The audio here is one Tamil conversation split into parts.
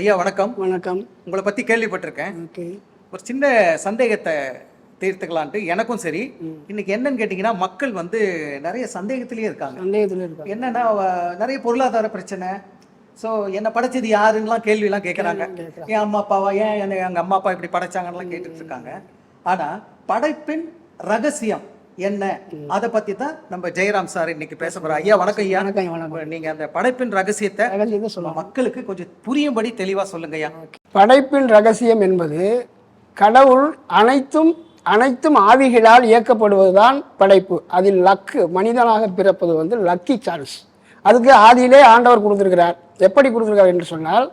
ஐயா வணக்கம். வணக்கம். உங்களை பத்தி கேள்விப்பட்டிருக்கேன். ஓகே. ஒரு சின்ன சந்தேகத்தை தீர்த்துக்கலான்ட்டு எனக்கும் சரி. இன்னைக்கு என்னன்னு கேட்டிங்கன்னா மக்கள் வந்து நிறைய சந்தேகத்திலேயே இருக்காங்க. சந்தேகத்தில் இருக்காங்க. என்னன்னா நிறைய பொருளாதார பிரச்சனை. ஸோ என்ன படைச்சது யாருன்னுலாம் கேள்விலாம் கேட்குறாங்க. என் அம்மா அப்பாவா? ஏன் என்ன எங்க அம்மா அப்பா இப்படி படைச்சாங்கன்னுலாம் கேட்டுட்டு இருக்காங்க. ஆனா படைப்பின் ரகசியம் என்ன? அதை பத்தி தான் நம்ம ஜெயராம் சார் இன்னைக்கு பேச போறோம் ஐயா வணக்கம் ஐயா. வணக்கம் வணக்கம். நீங்க அந்த படைப்பின் ரகசியத்தை சொல்லலாம் மக்களுக்கு கொஞ்சம் புரியும்படி தெளிவா சொல்லுங்க ஐயா. படைப்பின் ரகசியம் என்பது கடவுள் அனைத்தும் அனைத்தும் ஆவிகளால் இயக்கப்படுவதுதான் படைப்பு. அதில் லக்கு மனிதனாக பிறப்பது வந்து லக்கி சான்ஸ் அதுக்கு ஆதியிலே ஆண்டவர் கொடுத்திருக்கிறார். எப்படி கொடுத்திருக்கார் என்று சொன்னால்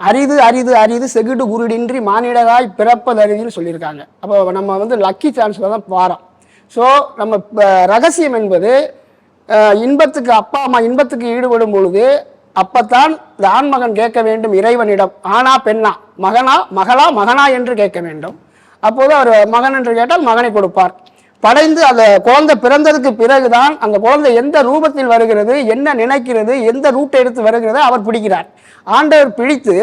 அரிது அரிது அரிது செகுடு குருடின்றி மானிடராய் பிறப்பது அரிதுன்னு சொல்லியிருக்காங்க. அப்போ நம்ம வந்து லக்கி சான்ஸில் தான் வாரோம். ஸோ நம்ம ரகசியம் என்பது இன்பத்துக்கு அப்பா அம்மா இன்பத்துக்கு ஈடுபடும் பொழுது அப்பத்தான் இந்த ஆண்மகன் கேட்க வேண்டும் இறைவனிடம். ஆனா பெண்ணா? மகனா? மகளா? மகனா என்று கேட்க வேண்டும். அப்போது அவர் மகன் என்று கேட்டால் மகனை கொடுப்பார். படைந்து அந்த குழந்தை பிறந்ததுக்கு பிறகுதான் அந்த குழந்தை எந்த ரூபத்தில் வருகிறது என்ன நினைக்கிறது எந்த ரூட்டை எடுத்து வருகிறது அவர் பிடிக்கிறார். ஆண்டவர் பிடித்து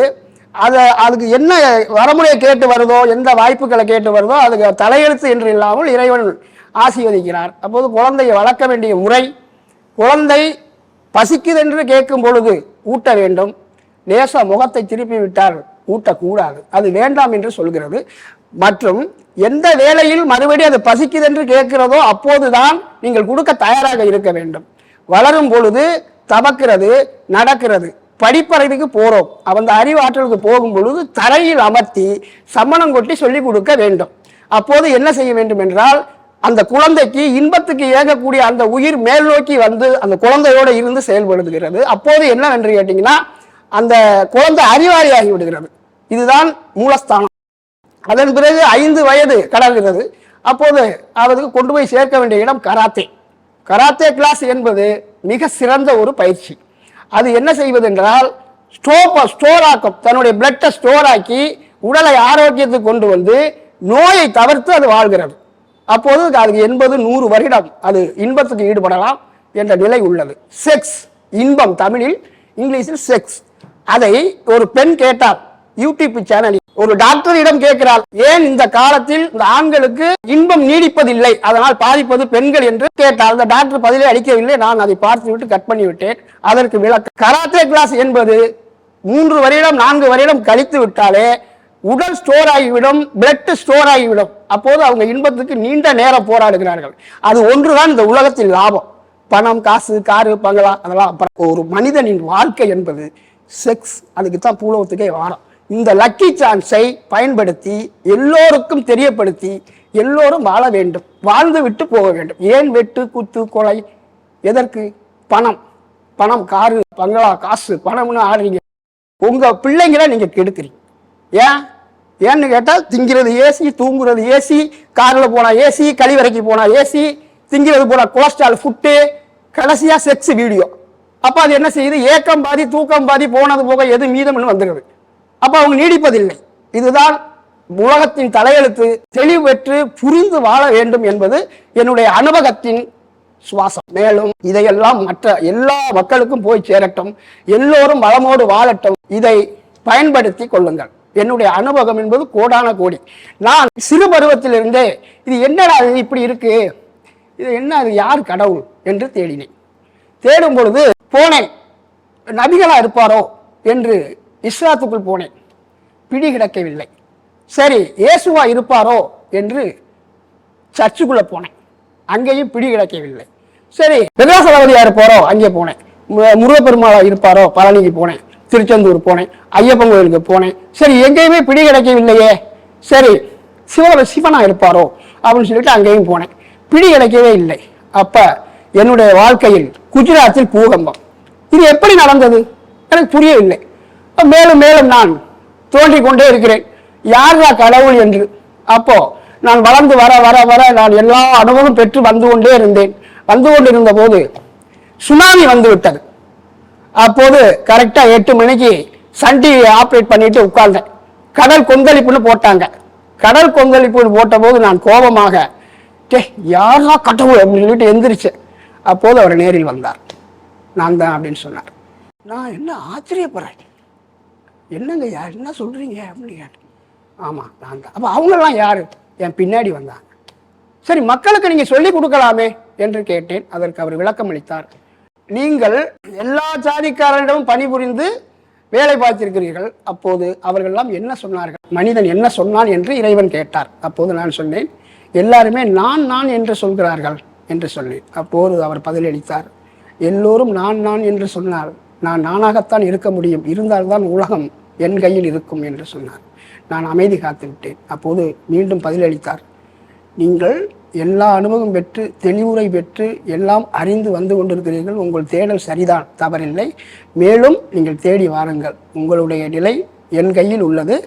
அதை அதுக்கு என்ன வரமுறையை கேட்டு வருதோ எந்த வாய்ப்புகளை கேட்டு வருதோ அதுக்கு தலையெழுத்து என்று இல்லாமல் இறைவன் ஆசீர்வதிக்கிறார். அப்போது குழந்தையை வளர்க்க வேண்டிய முறை குழந்தை பசிக்குதென்று கேட்கும் பொழுது ஊட்ட வேண்டும். நேச முகத்தை திருப்பி விட்டால் ஊட்டக்கூடாது. அது வேண்டாம் என்று சொல்கிறது. மற்றும் எந்த வேளையில் மறுபடியும் அது பசிக்குதென்று கேட்கிறதோ அப்போதுதான் நீங்கள் கொடுக்க தயாராக இருக்க வேண்டும். வளரும் பொழுது தபக்கிறது நடக்கிறது. படிப்பறைவுக்கு போகிறோம் அந்த அறிவாற்றலுக்கு போகும் பொழுது தரையில் அமர்த்தி சம்மணம் கொட்டி சொல்லிக் கொடுக்க வேண்டும். அப்போது என்ன செய்ய வேண்டும் என்றால் அந்த குழந்தைக்கு இன்பத்துக்கு ஏகக்கூடிய அந்த உயிர் மேல் நோக்கி வந்து அந்த குழந்தையோடு இருந்து செயல்படுத்துகிறது அப்போது என்னவென்று கேட்டிங்கன்னா அந்த குழந்தை அறிவாளியாகி விடுகிறது. இதுதான் மூலஸ்தானம். அதன் பிறகு ஐந்து வயது கடல்கிறது அப்போது அவருக்கு கொண்டு போய் சேர்க்க வேண்டிய இடம் கராத்தே. கராத்தே கிளாஸ் என்பது மிக சிறந்த ஒரு பயிற்சி. அது என்ன செய்வது என்றால் ஸ்டோப்பை ஸ்டோர் ஆக்கும். தன்னுடைய பிளட்டை ஸ்டோர் ஆக்கி உடலை ஆரோக்கியத்துக்கு கொண்டு வந்து நோயை தவிர்த்து அது வாழ்கிறது. அப்போது அதுக்கு எண்பது நூறு வருடம் அது இன்பத்துக்கு ஈடுபடலாம் என்ற நிலை உள்ளது. செக்ஸ் இன்பம் தமிழில் இங்கிலீஷில் செக்ஸ் அதை ஒரு பெண் கேட்டார் யூடியூப் சேனலில் ஒரு டாக்டரிடம் கேட்கிறாள் ஏன் இந்த காலத்தில் இந்த ஆண்களுக்கு இன்பம் நீடிப்பதில்லை? அதனால் பாதிப்பது பெண்கள் என்று கேட்டால் அந்த டாக்டர் பதிலே அளிக்கவில்லை. நான் அதை பார்த்து விட்டு கட் பண்ணிவிட்டேன். அதற்கு விளக்கம். கராத்தே கிளாஸ் என்பது மூன்று வருடம் நான்கு வருடம் கழித்து விட்டாலே உடல் ஸ்டோர் ஆகிவிடும் பிளட் ஸ்டோர் ஆகிவிடும். அப்போது அவங்க இன்பத்துக்கு நீண்ட நேரம் போராடுகிறார்கள். அது ஒன்றுதான் இந்த உலகத்தில் லாபம். பணம் காசு காரு பங்களா அதெல்லாம் அப்புறம் ஒரு மனிதனின் வாழ்க்கை என்பது செக்ஸ் அதுக்கு தான் பூலோகத்துக்கே வாரம். இந்த லக்கி சான்ஸை பயன்படுத்தி எல்லோருக்கும் தெரியப்படுத்தி எல்லோரும் வாழ வேண்டும். வாழ்ந்து விட்டு போக வேண்டும். ஏன் வெட்டு குத்து கொலை? எதற்கு? பணம். பணம் காரு பங்களா காசு. பணம்னு ஆடுறீங்க. உங்கள் பிள்ளைங்களை நீங்கள் கெடுக்கிறீங்க. ஏன்? ஏன்னு கேட்டால் திங்கிறது ஏசி தூங்குறது ஏசி காரில் போனால் ஏசி கழிவறைக்கு போனால் ஏசி திங்கிறது போனால் கொலஸ்ட்ரால் ஃபுட்டு கடைசியாக செக்ஸ் வீடியோ அப்போ அது என்ன செய்யுது? ஏக்கம் பாதி தூக்கம் பாதி போனது போக எது மீதம்னு வந்துடுது அப்போ அவங்க நீடிப்பதில்லை. இதுதான் உலகத்தின் தலையெழுத்து. தெளிவு பெற்று புரிந்து வாழ வேண்டும் என்பது என்னுடைய அனுபவத்தின் சுவாசம். மேலும் இதையெல்லாம் மற்ற எல்லா மக்களுக்கும் போய் சேரட்டும். எல்லோரும் வளமோடு வாழட்டும். இதை பயன்படுத்தி கொள்ளுங்கள். என்னுடைய அனுபவம் என்பது கோடான கோடி. நான் சிறு பருவத்திலிருந்தே இது என்னடா இது இப்படி இருக்கு? இது என்ன அது யார் கடவுள்? என்று தேடினேன். தேடும் பொழுது போனேன். நபிகளாக இருப்பாரோ என்று இஸ்லாத்துக்குள் போனேன். பிடி கிடக்கவில்லை. சரி இயேசுவா இருப்பாரோ என்று சர்ச்சுக்குள்ளே போனேன். அங்கேயும் பிடி கிடக்கவில்லை. சரி வெங்கடாசலபதியா இருப்பாரோ அங்கே போனேன். மு- முருகப்பெருமாளா இருப்பாரோ பழனிக்கு போனேன். திருச்செந்தூர் போனேன் ஐயப்பன் கோயிலுக்கு போனேன். சரி எங்கேயுமே பிடி கிடைக்கவில்லையே. சரி சிவ சிவனா இருப்பாரோ அப்படின்னு சொல்லிட்டு அங்கேயும் போனேன். பிடி கிடைக்கவே இல்லை. அப்போ என்னுடைய வாழ்க்கையில் குஜராத்தில் பூகம்பம். இது எப்படி நடந்தது? எனக்கு புரியவில்லை மேலும் மேலும் நான் தோண்டிக் கொண்டே இருக்கிறேன். யாரா கடவுள் என்று. அப்போ நான் வளர்ந்து வர வர வர நான் எல்லா அனுபவம் பெற்று வந்து கொண்டே இருந்தேன். வந்து கொண்டிருந்த போது சுனாமி வந்து விட்டது. அப்போது கரெக்டாக எட்டு மணிக்கு சன் டிவி ஆப்ரேட் பண்ணிட்டு உட்கார்ந்தேன். கடல் கொந்தளிப்புன்னு போட்டாங்க. கடல் கொந்தளிப்புன்னு போட்டபோது நான் கோபமாக டே யாரா கடவுள்? அப்படின்னு சொல்லிட்டு எந்திரிச்சேன் அப்போது அவர் நேரில் வந்தார். நான் தான் அப்படின்னு சொன்னார். நான் என்ன ஆச்சரியப்படுறேன்? என்னங்க யார் என்ன சொல்கிறீங்க அப்படின்னு கேட்டேன். ஆமாம் நான் தான். அப்போ அவங்கெல்லாம் யார்? என் பின்னாடி வந்தாங்க. சரி மக்களுக்கு நீங்கள் சொல்லிக் கொடுக்கலாமே? என்று கேட்டேன். அதற்கு அவர் விளக்கம் அளித்தார் நீங்கள் எல்லா ஜாதிக்காரரிடமும் பணிபுரிந்து வேலை பார்த்திருக்கிறீர்கள். அப்போது அவர்கள்லாம் என்ன சொன்னார்கள்? மனிதன் என்ன சொன்னான் என்று இறைவன் கேட்டார். அப்போது நான் சொன்னேன் எல்லாருமே நான் நான் என்று சொல்கிறார்கள் என்று சொன்னேன். அப்போது அவர் பதிலளித்தார் எல்லோரும் நான் நான் என்று சொன்னால் நான் நானாகத்தான் இருக்க முடியும் இருந்தால்தான் உலகம் என் கையில் இருக்கும் என்று சொன்னார். நான் அமைதி காத்து விட்டேன் அப்போது மீண்டும் பதிலளித்தார் நீங்கள் எல்லா அனுபவம் பெற்று தெளிவுரை பெற்று எல்லாம் அறிந்து வந்து கொண்டிருக்கிறீர்கள். உங்கள் தேடல் சரிதான் தவறில்லை. மேலும் நீங்கள் தேடி வாருங்கள். உங்களுடைய நிலை என் கையில் உள்ளது.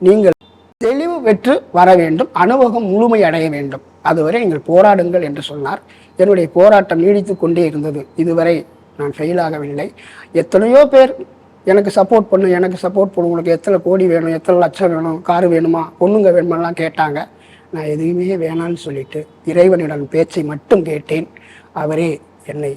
நீங்கள் தெளிவு பெற்று வர வேண்டும். அனுபவம் முழுமை அடைய வேண்டும். அதுவரை நீங்கள் போராடுங்கள் என்று சொன்னார். என்னுடைய போராட்டம் நீடித்து கொண்டே இருந்தது. இதுவரை நான் ஃபெயில் ஆகவில்லை. எத்தனையோ பேர் எனக்கு சப்போர்ட் பண்ணு எனக்கு சப்போர்ட் பண்ணு. உங்களுக்கு எத்தனை கோடி வேணும் எத்தனை லட்சம் வேணும் காரு வேணுமா பொண்ணுங்க வேணுமெல்லாம் கேட்டாங்க. நான் எதுவுமே வேணாம்னு சொல்லிட்டு இறைவனிடம் பேச்சை மட்டும் கேட்டேன். அவரே என்னை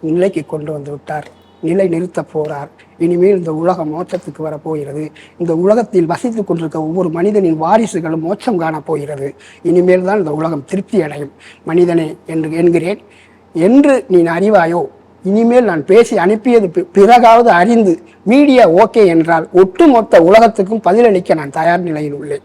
நிலைக்கு கொண்டு வந்து விட்டார். நிலை நிறுத்தப் போறார். இனிமேல் இந்த உலகம் மோட்சத்துக்கு வரப்போகிறது இந்த உலகத்தில் வசித்துக் கொண்டிருக்க ஒவ்வொரு மனிதனின் வாரிசுகளும் மோட்சம் காணப்போகிறது இனிமேல் தான் இந்த உலகம் திருப்தி அடையும். மனிதனே என்று என்கிறேன். என்று நீ அறிவாயோ? இனிமேல் நான் பேசி அனுப்பியது பிறகாவது அறிந்து மீடியா ஓகே என்றால் ஒட்டுமொத்த உலகத்துக்கும் பதிலளிக்க நான் தயார் நிலையில் உள்ளேன்.